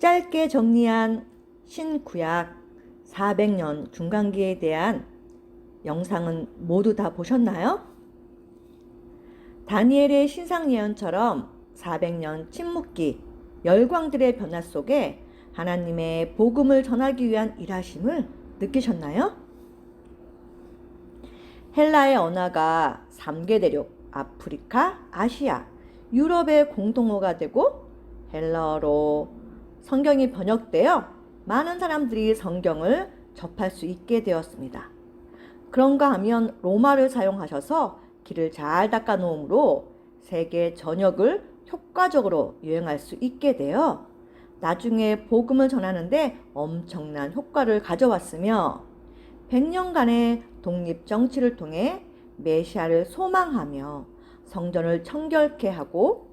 짧게 정리한 신구약 400년 중간기에 대한 영상은 모두 다 보셨나요? 다니엘의 신상 예언처럼 400년 침묵기 열광들의 변화 속에 하나님의 복음을 전하기 위한 일하심을 느끼셨나요? 헬라의 언어가 3개 대륙 아프리카, 아시아, 유럽의 공통어가 되고 헬라어로 성경이 번역되어 많은 사람들이 성경을 접할 수 있게 되었습니다. 그런가 하면 로마를 사용하셔서 길을 잘 닦아 놓음으로 세계 전역을 효과적으로 여행할 수 있게 되어 나중에 복음을 전하는데 엄청난 효과를 가져왔으며 100년간의 독립 정치를 통해 메시아를 소망하며 성전을 청결케 하고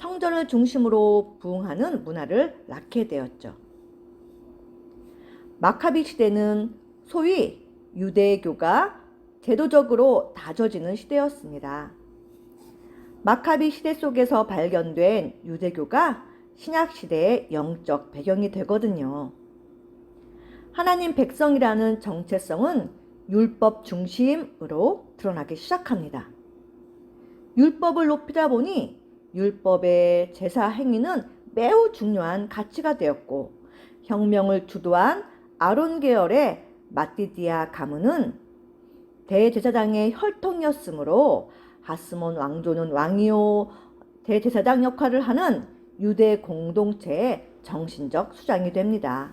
성전을 중심으로 부흥하는 문화를 낳게 되었죠. 마카비 시대는 소위 유대교가 제도적으로 다져지는 시대였습니다. 마카비 시대 속에서 발견된 유대교가 신약 시대의 영적 배경이 되거든요. 하나님 백성이라는 정체성은 율법 중심으로 드러나기 시작합니다. 율법을 높이다 보니 율법의 제사 행위는 매우 중요한 가치가 되었고 혁명을 주도한 아론 계열의 마티디아 가문은 대제사장의 혈통이었으므로 하스몬 왕조는 왕이요 대제사장 역할을 하는 유대 공동체의 정신적 수장이 됩니다.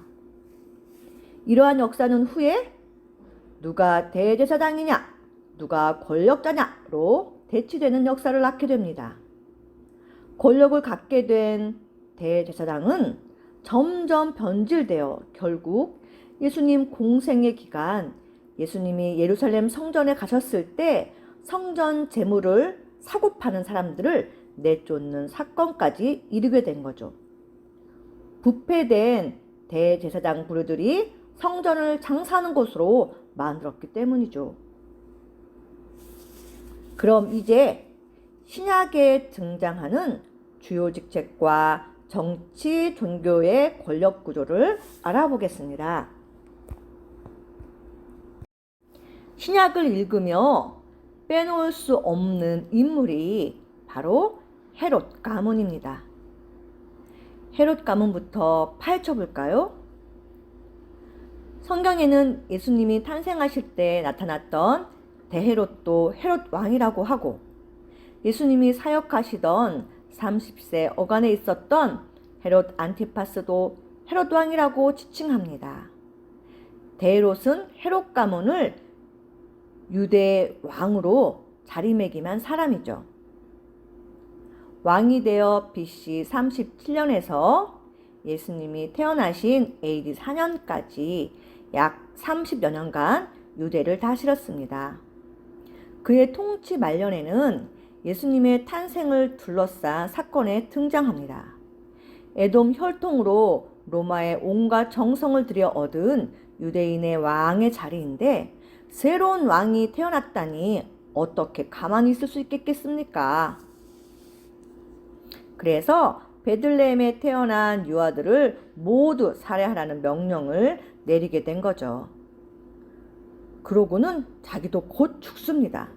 이러한 역사는 후에 누가 대제사장이냐, 누가 권력자냐로 대치되는 역사를 낳게 됩니다. 권력을 갖게 된 대제사장은 점점 변질되어 결국 예수님 공생의 기간 예수님이 예루살렘 성전에 가셨을 때 성전 재물을 사고 파는 사람들을 내쫓는 사건까지 이르게 된 거죠. 부패된 대제사장 부류들이 성전을 장사하는 곳으로 만들었기 때문이죠. 그럼 이제 신약에 등장하는 주요 직책과 정치, 종교의 권력 구조를 알아보겠습니다. 신약을 읽으며 빼놓을 수 없는 인물이 바로 헤롯 가문입니다. 헤롯 가문부터 파헤쳐 볼까요? 성경에는 예수님이 탄생하실 때 나타났던 대헤롯도 헤롯 왕이라고 하고 예수님이 사역하시던 30세 어간에 있었던 헤롯 안티파스도 헤롯 왕이라고 지칭합니다. 대헤롯은 헤롯 가문을 유대 왕으로 자리매김한 사람이죠. 왕이 되어 BC 37년에서 예수님이 태어나신 AD 4년까지 약 30여 년간 유대를 다스렸습니다. 그의 통치 말년에는 예수님의 탄생을 둘러싼 사건에 등장합니다. 에돔 혈통으로 로마의 온갖 정성을 들여 얻은 유대인의 왕의 자리인데 새로운 왕이 태어났다니 어떻게 가만히 있을 수 있겠습니까? 그래서 베들레헴에 태어난 유아들을 모두 살해하라는 명령을 내리게 된 거죠. 그러고는 자기도 곧 죽습니다.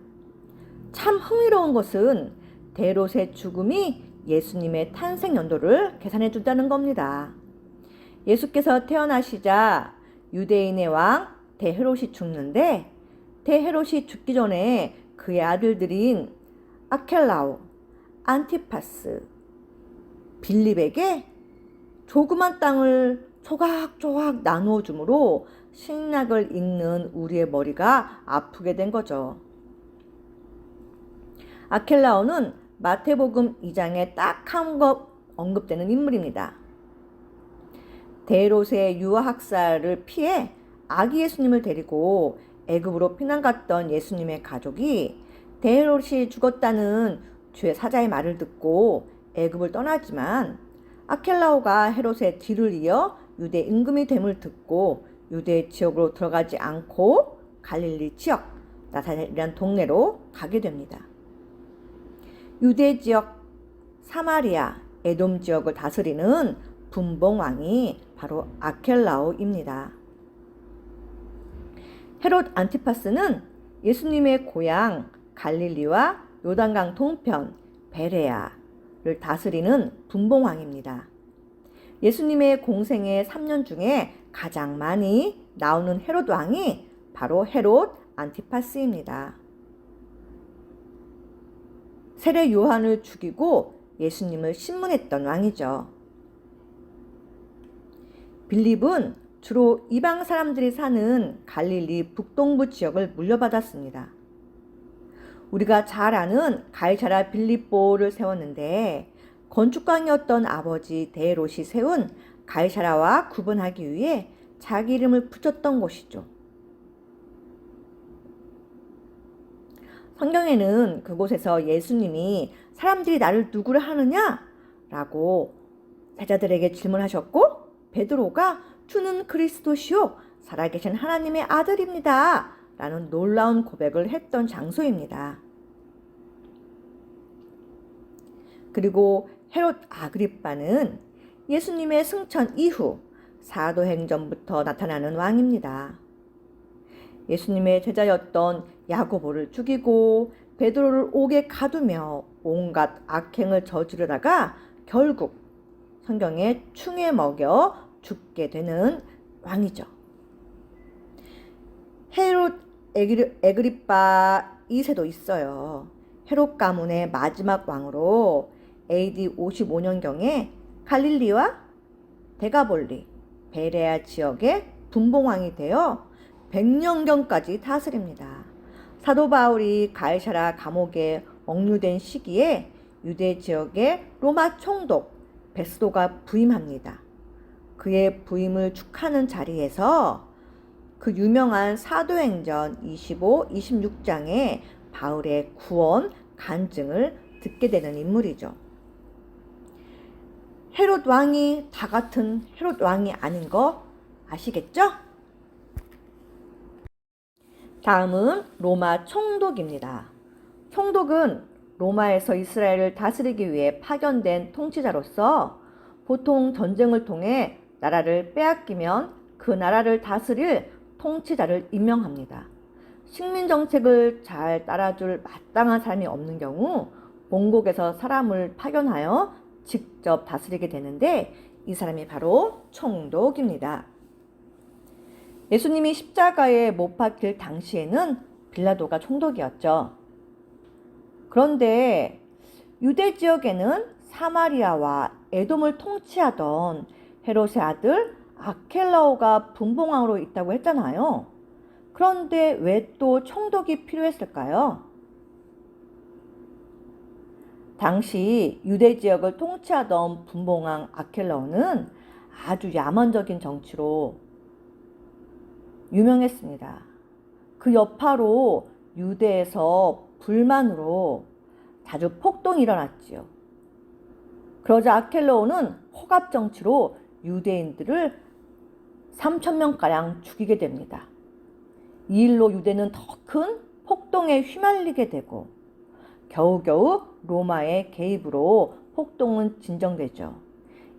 참 흥미로운 것은 대롯의 죽음이 예수님의 탄생 연도를 계산해 준다는 겁니다. 예수께서 태어나시자 유대인의 왕 대헤롯이 죽는데 대헤롯이 죽기 전에 그의 아들들인 아켈라오, 안티파스, 빌립에게 조그만 땅을 조각조각 나누어 주므로 신약을 읽는 우리의 머리가 아프게 된 거죠. 아켈라오는 마태복음 2장에 딱 한 것 언급되는 인물입니다. 데롯의 유아 학살을 피해 아기 예수님을 데리고 애굽으로 피난 갔던 예수님의 가족이 데롯이 죽었다는 주의 사자의 말을 듣고 애굽을 떠나지만 아켈라오가 헤롯의 뒤를 이어 유대 임금이 됨을 듣고 유대 지역으로 들어가지 않고 갈릴리 지역 나사렛이라는 동네로 가게 됩니다. 유대 지역 사마리아, 에돔 지역을 다스리는 분봉왕이 바로 아켈라오입니다. 헤롯 안티파스는 예수님의 고향 갈릴리와 요단강 동편 베레아를 다스리는 분봉왕입니다. 예수님의 공생의 3년 중에 가장 많이 나오는 헤롯 왕이 바로 헤롯 안티파스입니다. 세례 요한을 죽이고 예수님을 신문했던 왕이죠. 빌립은 주로 이방 사람들이 사는 갈릴리 북동부 지역을 물려받았습니다. 우리가 잘 아는 가이사라 빌립보를 세웠는데 건축광이었던 아버지 데롯이 세운 가이사라와 구분하기 위해 자기 이름을 붙였던 곳이죠. 성경에는 그곳에서 예수님이 사람들이 나를 누구를 하느냐? 라고 제자들에게 질문하셨고 베드로가 주는 그리스도시요 살아계신 하나님의 아들입니다. 라는 놀라운 고백을 했던 장소입니다. 그리고 헤롯 아그리빠는 예수님의 승천 이후 사도행전부터 나타나는 왕입니다. 예수님의 제자였던 야고보를 죽이고 베드로를 옥에 가두며 온갖 악행을 저지르다가 결국 성경에 충에 먹여 죽게 되는 왕이죠. 헤롯 에그리, 에그리빠 2세도 있어요. 헤롯 가문의 마지막 왕으로 AD 55년경에 갈릴리와 데가볼리, 베레아 지역의 분봉왕이 되어 100년경까지 다스립니다. 사도 바울이 가이사라 감옥에 억류된 시기에 유대 지역의 로마 총독 베스도가 부임합니다. 그의 부임을 축하는 자리에서 그 유명한 사도행전 25, 26장의 바울의 구원 간증을 듣게 되는 인물이죠. 헤롯 왕이 다 같은 헤롯 왕이 아닌 거 아시겠죠? 다음은 로마 총독입니다. 총독은 로마에서 이스라엘을 다스리기 위해 파견된 통치자로서 보통 전쟁을 통해 나라를 빼앗기면 그 나라를 다스릴 통치자를 임명합니다. 식민 정책을 잘 따라줄 마땅한 사람이 없는 경우 본국에서 사람을 파견하여 직접 다스리게 되는데 이 사람이 바로 총독입니다. 예수님이 십자가에 못 박힐 당시에는 빌라도가 총독이었죠. 그런데 유대 지역에는 사마리아와 에돔을 통치하던 헤롯의 아들 아켈라오가 분봉왕으로 있다고 했잖아요. 그런데 왜 또 총독이 필요했을까요? 당시 유대 지역을 통치하던 분봉왕 아켈라오는 아주 야만적인 정치로 유명했습니다. 그 여파로 유대에서 불만으로 자주 폭동이 일어났지요. 그러자 아켈로오는 호갑 정치로 유대인들을 3천 명가량 죽이게 됩니다. 이 일로 유대는 더 큰 폭동에 휘말리게 되고 겨우겨우 로마의 개입으로 폭동은 진정되죠.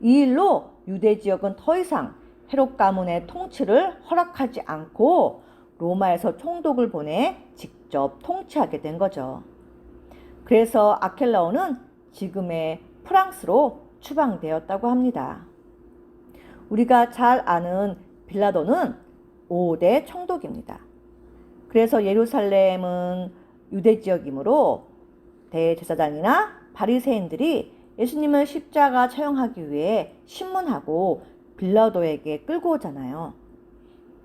이 일로 유대 지역은 더 이상 헤롯 가문의 통치를 허락하지 않고 로마에서 총독을 보내 직접 통치하게 된 거죠. 그래서 아켈라오는 지금의 프랑스로 추방되었다고 합니다. 우리가 잘 아는 빌라도는 5대 총독입니다. 그래서 예루살렘은 유대 지역이므로 대제사장이나 바리새인들이 예수님을 십자가 처형하기 위해 신문하고 빌라도에게 끌고 오잖아요.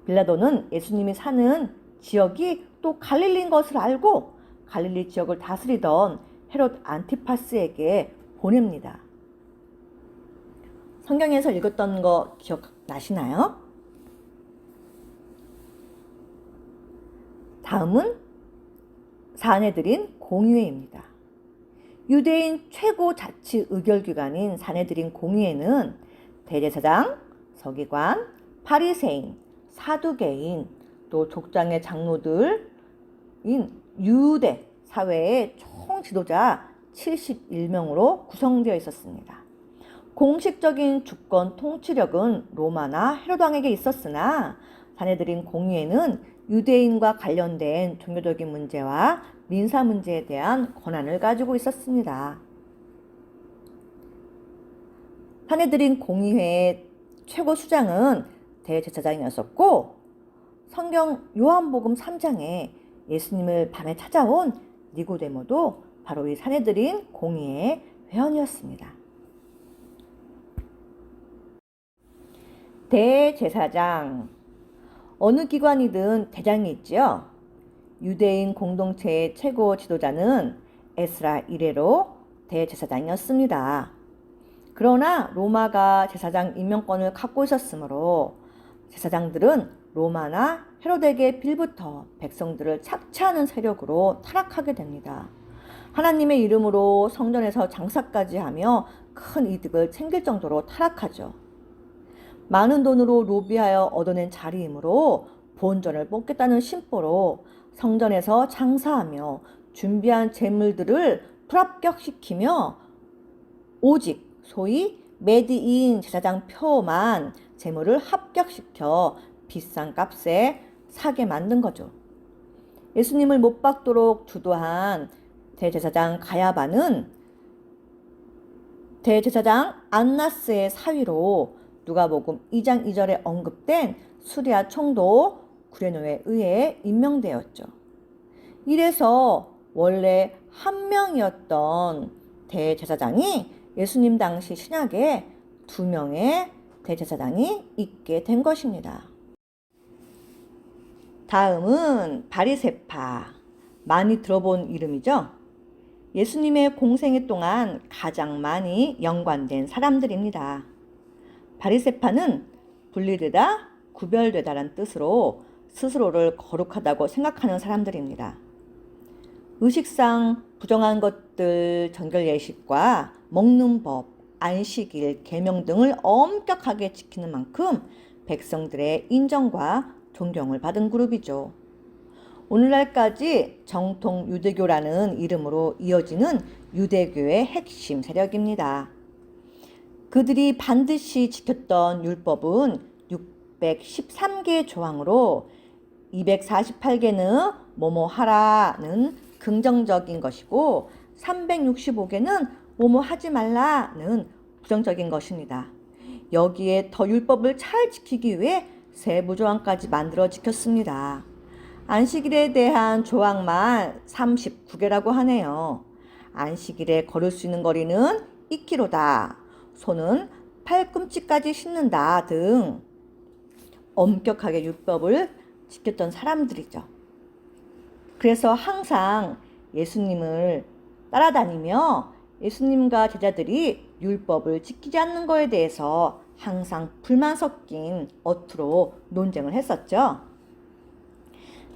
빌라도는 예수님이 사는 지역이 또 갈릴리인 것을 알고 갈릴리 지역을 다스리던 헤롯 안티파스에게 보냅니다. 성경에서 읽었던 거 기억나시나요? 다음은 사내들인 공의회입니다. 유대인 최고 자치 의결기관인 사내들인 공의회는 대제사장, 서기관, 파리새인, 사두개인, 또 족장의 장로들인 유대 사회의 총 지도자 71명으로 구성되어 있었습니다. 공식적인 주권 통치력은 로마나 헤롯 왕에게 있었으나 사내들인 공의회는 유대인과 관련된 종교적인 문제와 민사 문제에 대한 권한을 가지고 있었습니다. 사내들인 공의회의 최고 수장은 대제사장이었었고 성경 요한복음 3장에 예수님을 밤에 찾아온 니고데모도 바로 이 사내들인 공의회의 회원이었습니다. 대제사장 어느 기관이든 대장이 있지요. 유대인 공동체의 최고 지도자는 에스라 이레로 대제사장이었습니다. 그러나 로마가 제사장 임명권을 갖고 있었으므로 제사장들은 로마나 헤로데게 빌부터 백성들을 착취하는 세력으로 타락하게 됩니다. 하나님의 이름으로 성전에서 장사까지 하며 큰 이득을 챙길 정도로 타락하죠. 많은 돈으로 로비하여 얻어낸 자리이므로 본전을 뽑겠다는 심보로 성전에서 장사하며 준비한 재물들을 불합격시키며 오직 소위 메디인 제사장 표만 재물을 합격시켜 비싼 값에 사게 만든 거죠. 예수님을 못 박도록 주도한 대제사장 가야바는 대제사장 안나스의 사위로 누가복음 2장 2절에 언급된 수리아 총도 구레노에 의해 임명되었죠. 이래서 원래 한 명이었던 대제사장이 예수님 당시 신약에 두 명의 대제사장이 있게 된 것입니다. 다음은 바리세파. 많이 들어본 이름이죠? 예수님의 공생애 동안 가장 많이 연관된 사람들입니다. 바리세파는 분리되다, 구별되다란 뜻으로 스스로를 거룩하다고 생각하는 사람들입니다. 의식상 부정한 것들 정결 예식과 먹는 법, 안식일, 계명 등을 엄격하게 지키는 만큼 백성들의 인정과 존경을 받은 그룹이죠. 오늘날까지 정통 유대교라는 이름으로 이어지는 유대교의 핵심 세력입니다. 그들이 반드시 지켰던 율법은 613개의 조항으로 248개는 뭐뭐 하라는 긍정적인 것이고 365개는 뭐뭐 하지 말라는 부정적인 것입니다. 여기에 더 율법을 잘 지키기 위해 세부 조항까지 만들어 지켰습니다. 안식일에 대한 조항만 39개라고 하네요. 안식일에 걸을 수 있는 거리는 2km다. 손은 팔꿈치까지 씻는다 등 엄격하게 율법을 지켰던 사람들이죠. 그래서 항상 예수님을 따라다니며 예수님과 제자들이 율법을 지키지 않는 것에 대해서 항상 불만 섞인 어투로 논쟁을 했었죠.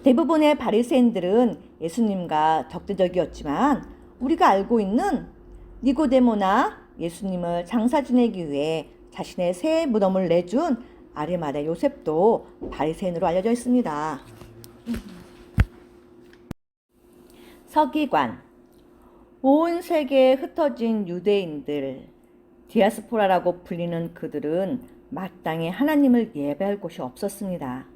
대부분의 바리새인들은 예수님과 적대적이었지만 우리가 알고 있는 니고데모나 예수님을 장사 지내기 위해 자신의 새 무덤을 내준 아리마대 요셉도 바리새인으로 알려져 있습니다. 서기관 온 세계에 흩어진 유대인들 디아스포라라고 불리는 그들은 마땅히 하나님을 예배할 곳이 없었습니다.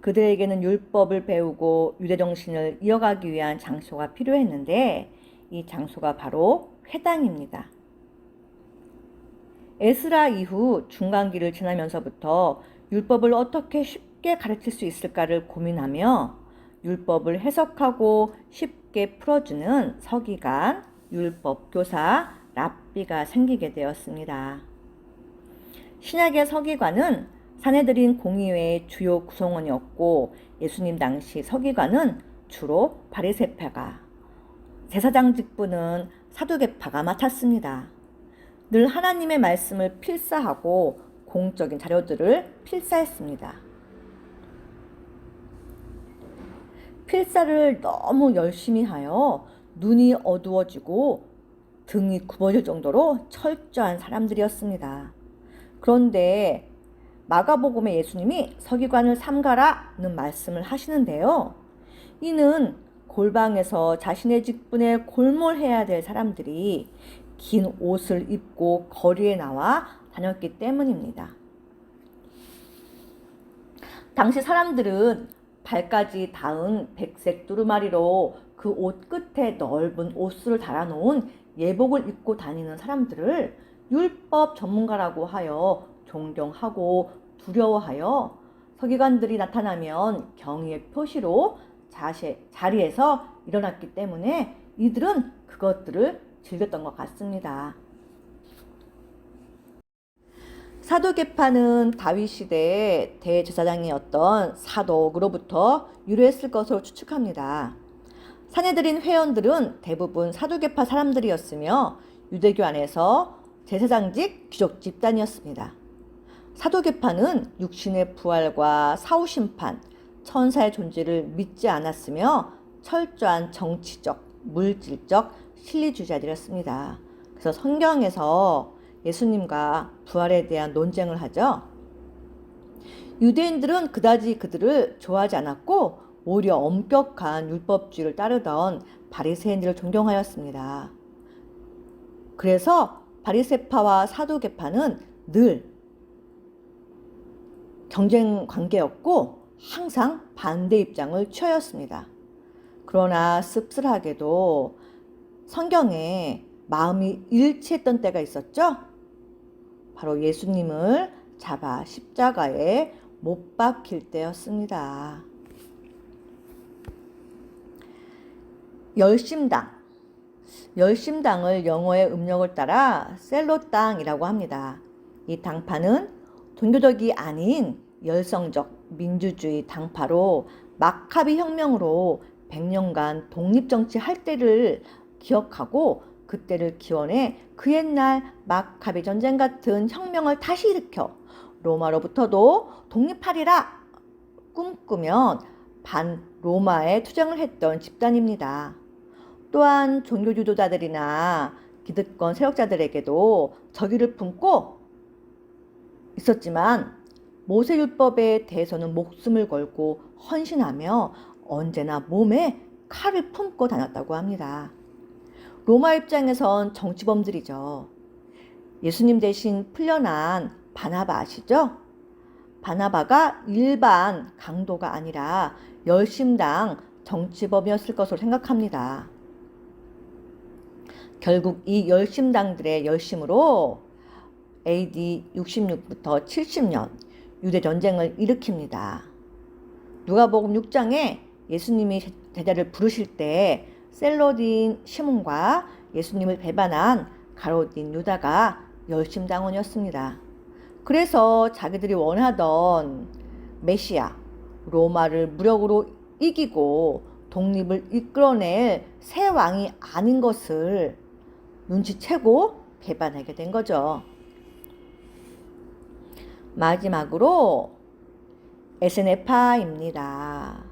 그들에게는 율법을 배우고 유대 정신을 이어가기 위한 장소가 필요했는데 이 장소가 바로 회당입니다. 에스라 이후 중간기를 지나면서부터 율법을 어떻게 쉽게 가르칠 수 있을까를 고민하며 율법을 해석하고 쉽게 풀어주는 서기관, 율법 교사, 랍비가 생기게 되었습니다. 신약의 서기관은 사내들인 공의회의 주요 구성원이었고 예수님 당시 서기관은 주로 바리새파가 제사장 직분은 사두개파가 맡았습니다. 늘 하나님의 말씀을 필사하고 공적인 자료들을 필사했습니다. 필사를 너무 열심히 하여 눈이 어두워지고 등이 굽어질 정도로 철저한 사람들이었습니다. 그런데 마가복음의 예수님이 서기관을 삼가라는 말씀을 하시는데요. 이는 골방에서 자신의 직분에 골몰해야 될 사람들이 긴 옷을 입고 거리에 나와 다녔기 때문입니다. 당시 사람들은 발까지 닿은 백색 두루마리로 그 옷 끝에 넓은 옷수를 달아놓은 예복을 입고 다니는 사람들을 율법 전문가라고 하여 존경하고 두려워하여 서기관들이 나타나면 경의의 표시로 자세, 자리에서 일어났기 때문에 이들은 그것들을 즐겼던 것 같습니다. 사도계파는 다윗 시대의 대제사장이었던 사독으로부터 유래했을 것으로 추측합니다. 사내들인 회원들은 대부분 사도계파 사람들이었으며 유대교 안에서 제사장직 귀족 집단이었습니다. 사도계파는 육신의 부활과 사후심판, 천사의 존재를 믿지 않았으며 철저한 정치적, 물질적 실리주의자들이었습니다. 그래서 성경에서 예수님과 부활에 대한 논쟁을 하죠. 유대인들은 그다지 그들을 좋아하지 않았고 오히려 엄격한 율법주의를 따르던 바리새인들을 존경하였습니다. 그래서 바리새파와 사도계파는 늘 경쟁 관계였고 항상 반대 입장을 취하였습니다. 그러나 씁쓸하게도 성경에 마음이 일치했던 때가 있었죠. 바로 예수님을 잡아 십자가에 못 박힐 때였습니다. 열심당. 열심당을 영어의 음력을 따라 셀로땅이라고 합니다. 이 당파는 종교적이 아닌 열성적 민주주의 당파로 마카비 혁명으로 100년간 독립정치 할 때를 기억하고 그때를 기원해 그 옛날 마카비 전쟁 같은 혁명을 다시 일으켜 로마로부터도 독립하리라 꿈꾸면 반 로마에 투쟁을 했던 집단입니다. 또한 종교 주도자들이나 기득권 세력자들에게도 적의를 품고 있었지만 모세율법에 대해서는 목숨을 걸고 헌신하며 언제나 몸에 칼을 품고 다녔다고 합니다. 로마 입장에선 정치범들이죠. 예수님 대신 풀려난 바나바 아시죠? 바나바가 일반 강도가 아니라 열심당 정치범이었을 것으로 생각합니다. 결국 이 열심당들의 열심으로 AD 66부터 70년 유대 전쟁을 일으킵니다. 누가복음 6장에 예수님이 제자를 부르실 때 셀로딘 시몬과 예수님을 배반한 가로딘 유다가 열심당원이었습니다. 그래서 자기들이 원하던 메시아 로마를 무력으로 이기고 독립을 이끌어낼 새 왕이 아닌 것을 눈치채고 배반하게 된 거죠. 마지막으로 에스네파입니다.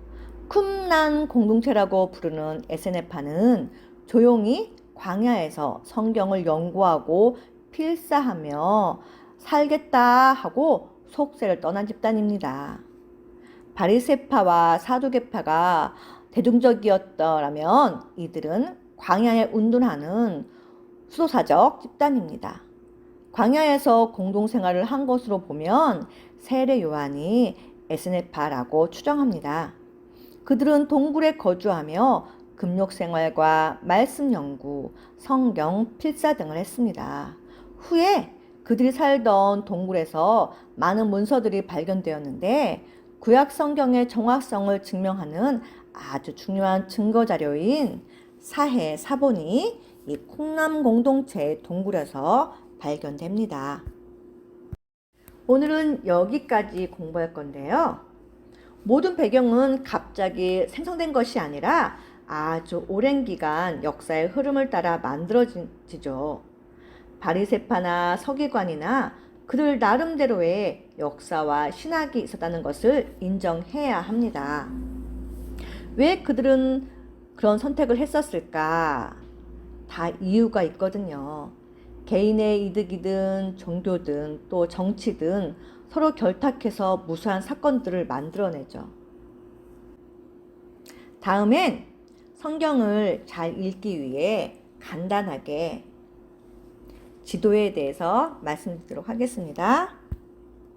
쿰난 공동체라고 부르는 에스네파는 조용히 광야에서 성경을 연구하고 필사하며 살겠다 하고 속세를 떠난 집단입니다. 바리세파와 사두개파가 대중적이었더라면 이들은 광야에 운동하는 수도사적 집단입니다. 광야에서 공동생활을 한 것으로 보면 세례 요한이 에스네파라고 추정합니다. 그들은 동굴에 거주하며 금욕 생활과 말씀 연구, 성경 필사 등을 했습니다. 후에 그들이 살던 동굴에서 많은 문서들이 발견되었는데 구약 성경의 정확성을 증명하는 아주 중요한 증거 자료인 사해 사본이 이 콩남 공동체 동굴에서 발견됩니다. 오늘은 여기까지 공부할 건데요. 모든 배경은 갑자기 생성된 것이 아니라 아주 오랜 기간 역사의 흐름을 따라 만들어지죠. 바리세파나 서기관이나 그들 나름대로의 역사와 신학이 있었다는 것을 인정해야 합니다. 왜 그들은 그런 선택을 했었을까? 다 이유가 있거든요. 개인의 이득이든 종교든 또 정치든 서로 결탁해서 무수한 사건들을 만들어내죠. 다음엔 성경을 잘 읽기 위해 간단하게 지도에 대해서 말씀드리도록 하겠습니다.